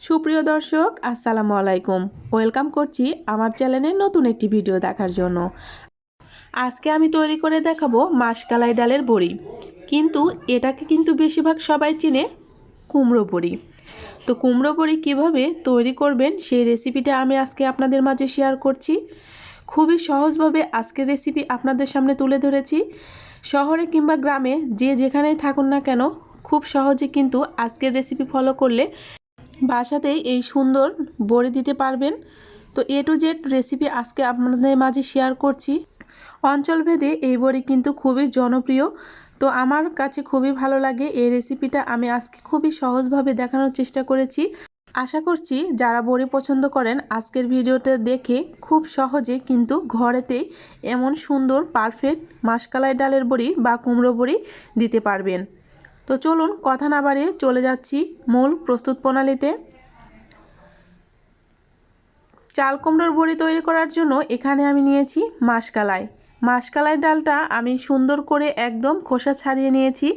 সুপ্রিয় দর্শক, আসসালামু আলাইকুম। ওয়েলকাম করছি আমার চ্যানেলে নতুন একটি ভিডিও দেখার জন্য। আজকে আমি তৈরি করে দেখাবো মাসকালাই ডালের বড়ি। কিন্তু এটাকে কিন্তু বেশিরভাগ সবাই চিনে কুমড়ো বড়ি। তো কুমড়ো বড়ি কীভাবে তৈরি করবেন সেই রেসিপিটা আমি আজকে আপনাদের মাঝে শেয়ার করছি। খুবই সহজভাবে আজকের রেসিপি আপনাদের সামনে তুলে ধরেছি। শহরে কিংবা গ্রামে যে যেখানেই থাকুন না কেন, খুব সহজে কিন্তু আজকের রেসিপি ফলো করলে বাসাতেই এই সুন্দর বড়ি দিতে পারবেন। তো এ টু জেড রেসিপি আজকে আপনাদের মাঝে শেয়ার করছি। অঞ্চলভেদে এই বড়ি কিন্তু খুবই জনপ্রিয়। তো আমার কাছে খুবই ভালো লাগে এই রেসিপিটা আমি আজকে খুবই সহজভাবে দেখানোর চেষ্টা করেছি। আশা করছি যারা বড়ি পছন্দ করেন, আজকের ভিডিওটা দেখে খুব সহজে কিন্তু ঘরেতেই এমন সুন্দর পারফেক্ট মাসকালাই ডালের বড়ি বা কুমড়ো বড়ি দিতে পারবেন। তো চলুন কথা না বাড়িয়ে চলে যাচ্ছি মূল প্রস্তুত প্রণালীতে। চাল কুমড়োর বড়ি তৈরি করার জন্য এখানে আমি নিয়েছি মাসকালাই। মাসকালাই ডালটা আমি সুন্দর করে একদম খোসা ছাড়িয়ে নিয়েছি।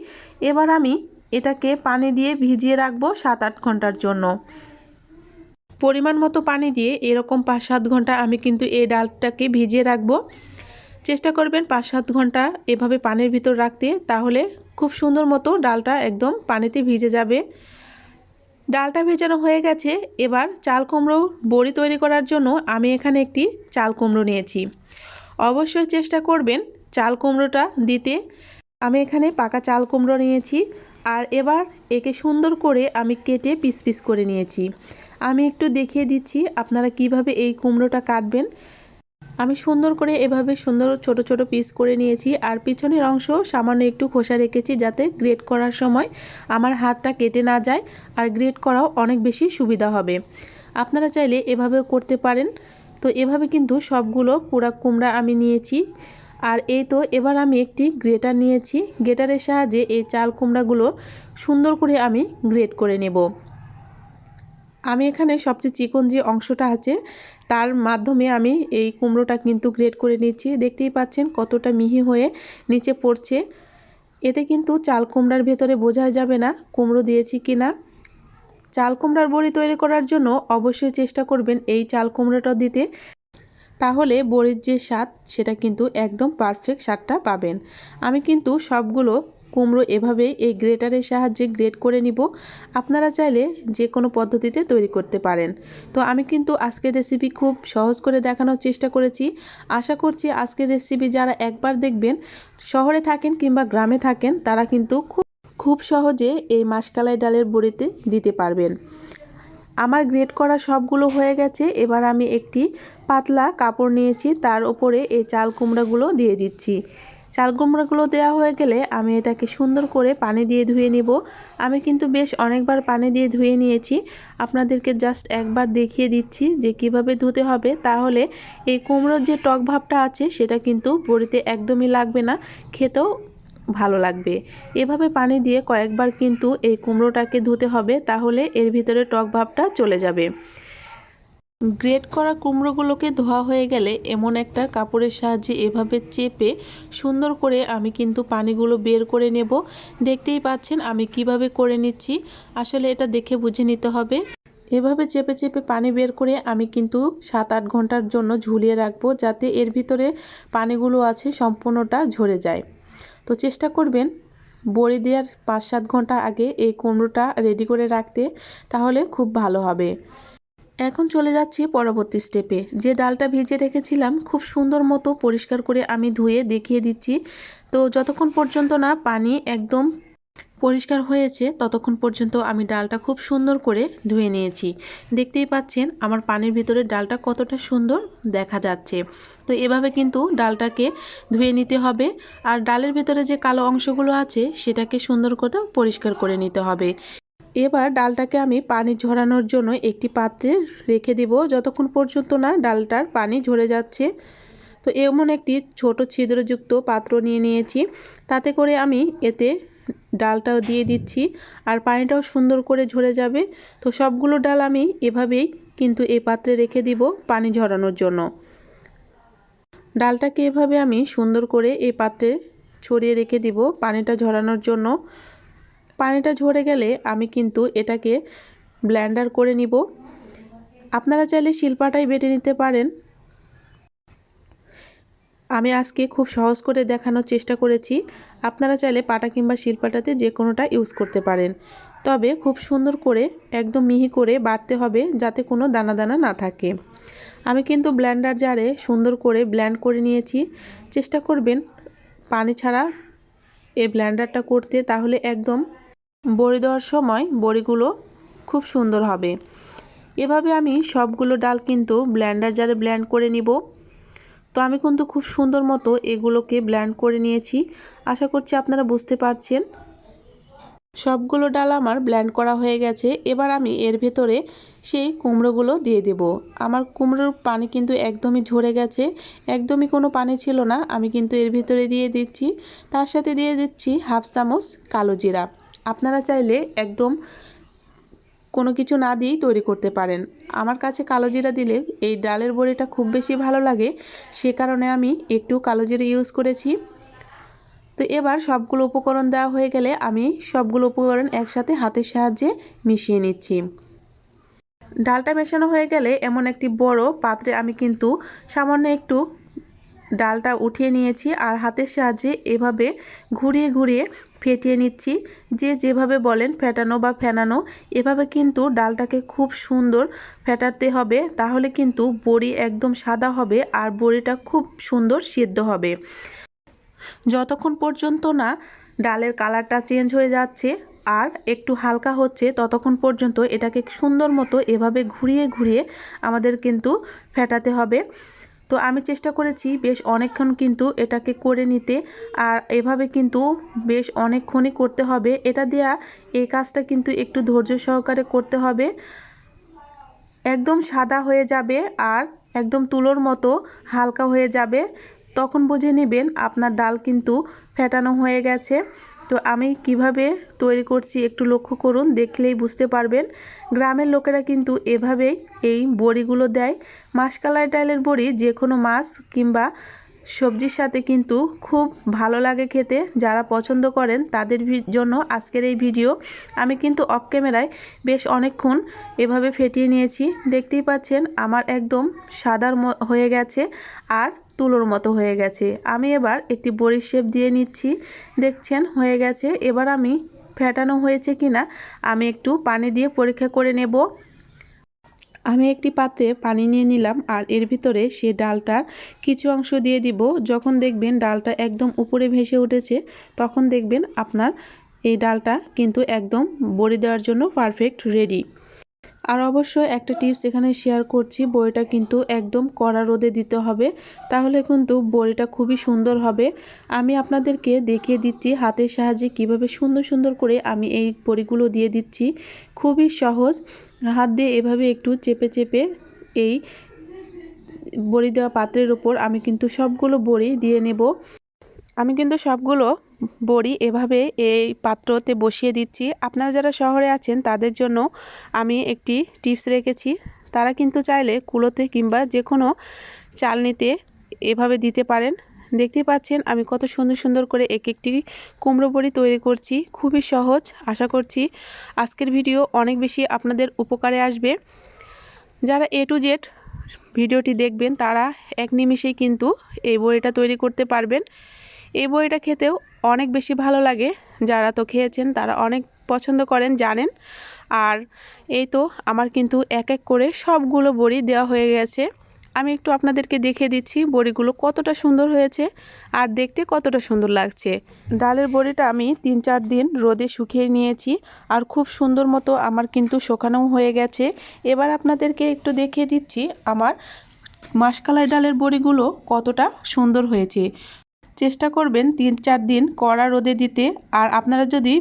এবার আমি এটাকে পানি দিয়ে ভিজিয়ে রাখব সাত আট ঘণ্টার জন্য। পরিমাণ মতো পানি দিয়ে এরকম পাঁচ সাত ঘণ্টা আমি কিন্তু এই ডালটাকে ভিজিয়ে রাখব। চেষ্টা করবেন পাঁচ সাত ঘণ্টা এভাবে পানির ভিতর রাখতে, তাহলে খুব সুন্দর মতো ডালটা একদম পানিতে ভিজে যাবে। ডালটা ভেজানো হয়ে গেছে, এবার চাল কুমড়ো বড়ি তৈরি করার জন্য আমি এখানে একটি চাল কুমড়ো নিয়েছি। অবশ্যই চেষ্টা করবেন চাল কুমড়োটা দিতে। আমি এখানে পাকা চাল কুমড়ো নিয়েছি, আর এবার একে সুন্দর করে আমি কেটে পিস পিস করে নিয়েছি। আমি একটু দেখিয়ে দিচ্ছি আপনারা কীভাবে এই কুমড়োটা কাটবেন। আমি সুন্দর করে এভাবে সুন্দর ছোট ছোট পিস করে নিয়েছি আর পিছনের অংশ সামান্য একটু খোসা রেখেছি যাতে গ্রেট করার সময় আমার হাতটা কেটে না যায় আর গ্রেট করাও অনেক বেশি সুবিধা হবে। আপনারা চাইলে এভাবেও করতে পারেন। তো এভাবে কিন্তু সবগুলো পুরা কুমড়া আমি নিয়েছি। আর এই তো এবার আমি একটি গ্রেটার নিয়েছি। গ্রেটারের সাহায্যে এই চাল কুমড়াগুলো সুন্দর করে আমি গ্রেট করে নেব। আমি এখানে সবচেয়ে চিকন যে অংশটা আছে তার মাধ্যমে আমি এই কুমড়োটা কিন্তু গ্রেড করে নিচ্ছি। দেখতেই পাচ্ছেন কতটা মিহি হয়ে নিচে পড়ছে। এতে কিন্তু চাল কুমড়ার ভেতরে বোঝা যাবে না কুমড়ো দিয়েছি কি না চাল কুমড়ার বড়ি তৈরি করার জন্য অবশ্যই চেষ্টা করবেন এই চাল কুমড়োটা দিতে। তাহলে বড়ির যে স্বাদ, সেটা কিন্তু একদম পারফেক্ট স্বাদটা পাবেন। আমি কিন্তু সবগুলো কুমড়ো এভাবেই এই গ্রেটারের সাহায্যে গ্রেট করে নিব। আপনারা চাইলে যে কোনো পদ্ধতিতে তৈরি করতে পারেন। তো আমি কিন্তু আজকের রেসিপি খুব সহজ করে দেখানোর চেষ্টা করেছি। আশা করছি আজকের রেসিপি যারা একবার দেখবেন, শহরে থাকেন কিংবা গ্রামে থাকেন, তারা কিন্তু খুব খুব সহজে এই মাসকালাই ডালের বড়িতে দিতে পারবেন। আমার গ্রেট করা সবগুলো হয়ে গেছে। এবার আমি একটি পাতলা কাপড় নিয়েছি। তার উপরে এই চাল কুমড়াগুলো দিয়ে দিচ্ছি। চাল কুমড়াগুলো দেওয়া হয়ে গেলে আমি এটাকে সুন্দর করে পানি দিয়ে ধুয়ে নিব। আমি কিন্তু বেশ অনেকবার পানি দিয়ে ধুয়ে নিয়েছি। আপনাদেরকে জাস্ট একবার দেখিয়ে দিচ্ছি যে কীভাবে ধুতে হবে। তাহলে এই কুমড়োর যে টক ভাবটা আছে, সেটা কিন্তু বড়িতে একদমই লাগবে না। খেতেও ভালো লাগবে। এভাবে পানি দিয়ে কয়েকবার কিন্তু এই কুমড়োটাকে ধুতে হবে, তাহলে এর ভিতরে টক ভাবটা চলে যাবে। গ্রেট করা কুমড়োগুলোকে ধোয়া হয়ে গেলে এমন একটা কাপড়ের সাহায্যে এভাবে চেপে সুন্দর করে আমি কিন্তু পানিগুলো বের করে নেব। দেখতেই পাচ্ছেন আমি কীভাবে করে নিচ্ছি। আসলে এটা দেখে বুঝে নিতে হবে। এভাবে চেপে চেপে পানি বের করে আমি কিন্তু সাত আট ঘণ্টার জন্য ঝুলিয়ে রাখব যাতে এর ভিতরে পানিগুলো আছে সম্পূর্ণটা ঝরে যায়। তো চেষ্টা করবেন বড়ি দেওয়ার পাঁচ সাত ঘণ্টা আগে এই কুমড়োটা রেডি করে রাখতে। তাহলে খুব ভালো হবে। এখন চলে যাচ্ছি পরবর্তী স্টেপে যে ডালটা ভিজে রেখেছিলাম, খুব সুন্দর মতো পরিষ্কার করে আমি ধুয়ে দেখিয়ে দিচ্ছি। তো যতক্ষণ পর্যন্ত না পানি একদম পরিষ্কার হয়েছে, ততক্ষণ পর্যন্ত আমি ডালটা খুব সুন্দর করে ধুয়ে নিয়েছি। দেখতেই পাচ্ছেন, আমার পানির ভিতরে ডালটা কতটা সুন্দর দেখা যাচ্ছে। তো এভাবে কিন্তু ডালটাকে ধুয়ে নিতে হবে আর ডালের ভিতরে যে কালো অংশগুলো আছে, সেটাকে সুন্দর করে পরিষ্কার করে নিতে হবে। এবার ডালটাকে আমি পানি ঝরানোর জন্য একটি পাত্রে রেখে দেব। যতক্ষণ পর্যন্ত না ডালটার পানি ঝরে যাচ্ছে, তো এমন একটি ছোট ছিদ্রযুক্ত পাত্র নিয়ে নিয়েছি। তাতে করে আমি এতে ডালটাও দিয়ে দিচ্ছি আর পানিটাও সুন্দর করে ঝরে যাবে। তো সবগুলো ডাল আমি এভাবেই কিন্তু এই পাত্রে রেখে দিব পানি ঝরানোর জন্য। ডালটাকে এভাবে আমি সুন্দর করে এই পাত্রে ছড়িয়ে রেখে দিব পানিটা ঝরানোর জন্য। পানিটা ঝরে গেলে আমি কিন্তু এটাকে ব্ল্যান্ডার করে নিব। আপনারা চাইলে শিল্পাটাই বেটে নিতে পারেন। আমি আজকে খুব সহজ করে দেখানোর চেষ্টা করেছি। আপনারা চাইলে পাটা কিংবা শিল্পাটাতে যে কোনোটা ইউজ করতে পারেন। তবে খুব সুন্দর করে, একদম মিহি করে বাটতে হবে যাতে কোনো দানা দানা না থাকে। আমি কিন্তু ব্ল্যান্ডার জারে সুন্দর করে ব্ল্যান্ড করে নিয়েছি। চেষ্টা করবেন পানি ছাড়া এই ব্ল্যান্ডারটা করতে, তাহলে একদম বড়ি দেওয়ার সময় বড়িগুলো খুব সুন্দর হবে। এভাবে আমি সবগুলো ডাল কিন্তু ব্ল্যান্ডার জারে ব্ল্যান্ড করে নিব। তো আমি কিন্তু খুব সুন্দর মতো এগুলোকে ব্ল্যান্ড করে নিয়েছি। আশা করছি আপনারা বুঝতে পারছেন। সবগুলো ডাল আমার ব্ল্যান্ড করা হয়ে গেছে। এবার আমি এর ভেতরে সেই কুমড়োগুলো দিয়ে দেব। আমার কুমড়োর পানি কিন্তু একদমই ঝরে গেছে। একদমই কোনো পানি ছিল না। আমি কিন্তু এর ভিতরে দিয়ে দিচ্ছি। তার সাথে দিয়ে দিচ্ছি হাফ চামচ কালো জিরা। আপনারা চাইলে একদম কোনো কিছু না দিয়েই তৈরি করতে পারেন। আমার কাছে কালো জিরা দিলে এই ডালের বড়িটা খুব বেশি ভালো লাগে। সে কারণে আমি একটু কালো জিরা ইউজ করেছি। তো এবার সবগুলো উপকরণ দেওয়া হয়ে গেলে আমি সবগুলো উপকরণ একসাথে হাতের সাহায্যে মিশিয়ে নিচ্ছি। ডালটা মেশানো হয়ে গেলে এমন একটি বড় পাত্রে আমি কিন্তু সামান্য একটু ডালটা উঠিয়ে নিয়েছি আর হাতের সাহায্যে এভাবে ঘুরিয়ে ঘুরিয়ে ফেটিয়ে নিচ্ছি। যে যেভাবে বলেন ফেটানো বা ফেনানো, এভাবে কিন্তু ডালটাকে খুব সুন্দর ফেটাতে হবে। তাহলে কিন্তু বড়ি একদম সাদা হবে আর বড়িটা খুব সুন্দর সিদ্ধ হবে। যতক্ষণ পর্যন্ত না ডালের কালারটা চেঞ্জ হয়ে যাচ্ছে আর একটু হালকা হচ্ছে, ততক্ষণ পর্যন্ত এটাকে সুন্দর মতো এভাবে ঘুরিয়ে ঘুরিয়ে আমাদের কিন্তু ফেটাতে হবে। তো আমি চেষ্টা করেছি বেশ অনেকক্ষণ কিন্তু এটাকে করে নিতে, আর এভাবে কিন্তু বেশ অনেকক্ষণই করতে হবে। এটা দেয়া এই কাজটা কিন্তু একটু ধৈর্য সহকারে করতে হবে। একদম সাদা হয়ে যাবে আর একদম তুলোর মতো হালকা হয়ে যাবে। তখন বুঝে নেবেন আপনার ডাল কিন্তু ফেটানো হয়ে গেছে। তো আমি কীভাবে তৈরি করছি একটু লক্ষ্য করুন, দেখলেই বুঝতে পারবেন। গ্রামের লোকেরা কিন্তু এভাবেই এই বড়িগুলো দেয়। মাসকালাই ডালের বড়ি যে কোনো মাছ কিংবা সবজির সাথে কিন্তু খুব ভালো লাগে খেতে। যারা পছন্দ করেন, তাদের জন্য আজকের এই ভিডিও। আমি কিন্তু অফ ক্যামেরায় বেশ অনেকক্ষণ এভাবে ফেটিয়ে নিয়েছি। দেখতেই পাচ্ছেন, আমার একদম সাদার হয়ে গেছে। আর তুলোর মতো হয়ে গেছে। আমি এবার একটি বড়ির শেপ দিয়ে নিচ্ছি। দেখছেন, হয়ে গেছে। এবার আমি ফেটানো হয়েছে কিনা, আমি একটু পানি দিয়ে পরীক্ষা করে নেব। আমি একটি পাত্রে পানি নিয়ে নিলাম আর এর ভিতরে সে ডালটার কিছু অংশ দিয়ে দিব। যখন দেখবেন ডালটা একদম উপরে ভেসে উঠেছে, তখন দেখবেন আপনার এই ডালটা কিন্তু একদম বড়ি দেওয়ার জন্য পারফেক্ট রেডি আর অবশ্যই একটা টিপস এখানে শেয়ার করছি বড়িটা কিন্তু একদম কড়া রোদে দিতে হবে। তাহলে কিন্তু বড়িটা খুবই সুন্দর হবে। আমি আপনাদেরকে দেখিয়ে দিচ্ছি হাতের সাহায্যে কীভাবে সুন্দর সুন্দর করে আমি এই বড়িগুলো দিয়ে দিচ্ছি। খুবই সহজ। হাত দিয়ে এভাবে একটু চেপে চেপে এই বড়ি দেওয়া পাত্রের ওপর আমি কিন্তু সবগুলো বড়ি দিয়ে নেব। আমি কিন্তু সবগুলো বড়ি এভাবে এই পাত্রতে বসিয়ে দিচ্ছি। আপনারা যারা শহরে আছেন, তাদের জন্য আমি একটি টিপস রেখেছি। তারা কিন্তু চাইলে কুলোতে কিংবা যে কোনো চালনিতে এভাবে দিতে পারেন। দেখতে পাচ্ছেন, আমি কত সুন্দর সুন্দর করে এক একটি কুমড়ো বড়ি তৈরি করছি। খুবই সহজ, আশা করছি আজকের ভিডিও অনেক বেশি আপনাদের উপকারে আসবে। যারা এ টু জেড ভিডিওটি দেখবেন, তারা এক নিমিষেই কিন্তু এই বড়িটা তৈরি করতে পারবেন। এই বড়িটা খেতেও অনেক বেশি ভালো লাগে। যারা তো খেয়েছেন, তারা অনেক পছন্দ করেন, জানেন। আর এই তো আমার কিন্তু এক এক করে সবগুলো বড়ি দেওয়া হয়ে গেছে। আমি একটু আপনাদেরকে দেখে দিচ্ছি বড়িগুলো কতটা সুন্দর হয়েছে আর দেখতে কতটা সুন্দর লাগছে। ডালের বড়িটা আমি তিন চার দিন রোদে শুকিয়ে নিয়েছি আর খুব সুন্দর মতো আমার কিন্তু শোকানোও হয়ে গেছে। এবার আপনাদেরকে একটু দেখিয়ে দিচ্ছি আমার মাসকালাই ডালের বড়িগুলো কতটা সুন্দর হয়েছে। চেষ্টা করবেন তিন চার দিন কড়া রোদে দিতে। আর আপনারা যদি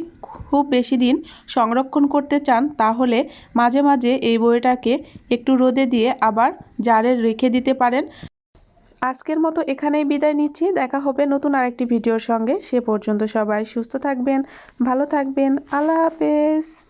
খুব বেশি দিন সংরক্ষণ করতে চান, তাহলে মাঝে মাঝে এই বইটাকে একটু রোদে দিয়ে আবার জারে রেখে দিতে পারেন। আজকের মতো এখানেই বিদায় নিচ্ছি। দেখা হবে নতুন আরেকটি ভিডিওর সঙ্গে। সে পর্যন্ত সবাই সুস্থ থাকবেন, ভালো থাকবেন। আল্লাহ হাফেজ।